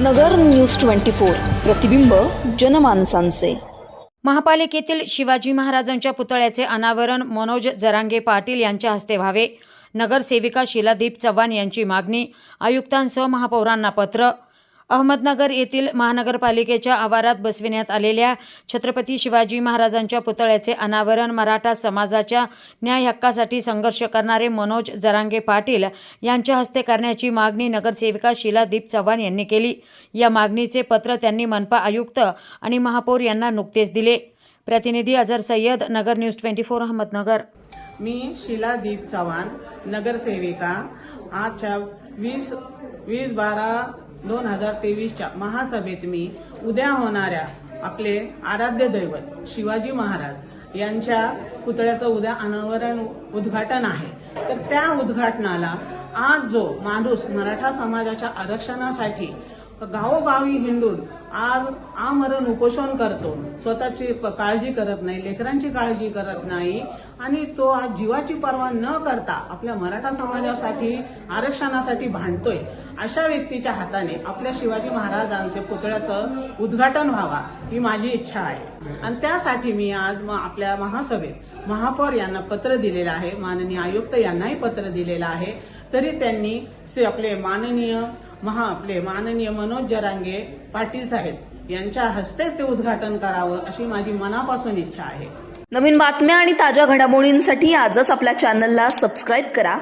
नगर news twenty four प्रतिबिंब जनमानसांचे. महापालिकेतील शिवाजी महाराजांच्या पुतळ्याचे अनावरण मनोज जरांगे पाटील यांच्या हस्ते व्हावे. नगरसेविका शिलादीप चव्हाण यांची मागणी. आयुक्तांसह महापौरांना पत्र. अहमदनगर येथील महानगरपालिकेच्या आवारात बसविण्यात आलेल्या छत्रपती शिवाजी महाराजांच्या पुतळ्याचे अनावरण मराठा समाजाच्या न्याय हक्कासाठी संघर्ष करणारे मनोज जरांगे पाटील यांच्या हस्ते करण्याची मागणी नगरसेविका शिलादीप चव्हाण यांनी केली. या मागणीचे पत्र त्यांनी मनपा आयुक्त आणि महापौर यांना नुकतेच दिले. प्रतिनिधी Azhar Sayyad Nagar news twenty four Ahmednagar. मी शिलादीप चव्हाण नगरसेविका आजच्या वीस वीस बारा दोन हजार तेवीसच्या महासभेत मी उद्या होणाऱ्या आपले आराध्य दैवत शिवाजी महाराज यांच्या पुतळ्याचं उद्या अनावरण उद्घाटन आहे. तर त्या उद्घाटनाला आज जो माणूस मराठा समाजाच्या आरक्षणासाठी गावोगावी हिंडून आज आमरण उपोषण करतो. स्वतःची काळजी करत नाही लेकरांची काळजी करत नाही. आणि तो आज जीवाची पर्वा न करता आपल्या मराठा समाजासाठी आरक्षणासाठी भांडतोय. अशा व्यक्तीच्या हाताने आपल्या शिवाजी महाराजांचे पुतळ्याचं उद्घाटन व्हावा ही माझी इच्छा आहे. आणि त्यासाठी मी आज आपल्या महासभेत महापौर यांना पत्र दिलेलं आहे माननीय आयुक्त यांनाही पत्र दिलेलं आहे. तरी त्यांनी आपले माननीय महा आपले माननीय मनोज जरांगे पाटील साहेब यांच्या हस्तेच ते उद्घाटन करावं अशी माझी मनापासून इच्छा आहे. नवीन बातम्या आणि ताज्या घडामोडींसाठी आजच आपल्या चॅनलला सबस्क्राईब करा.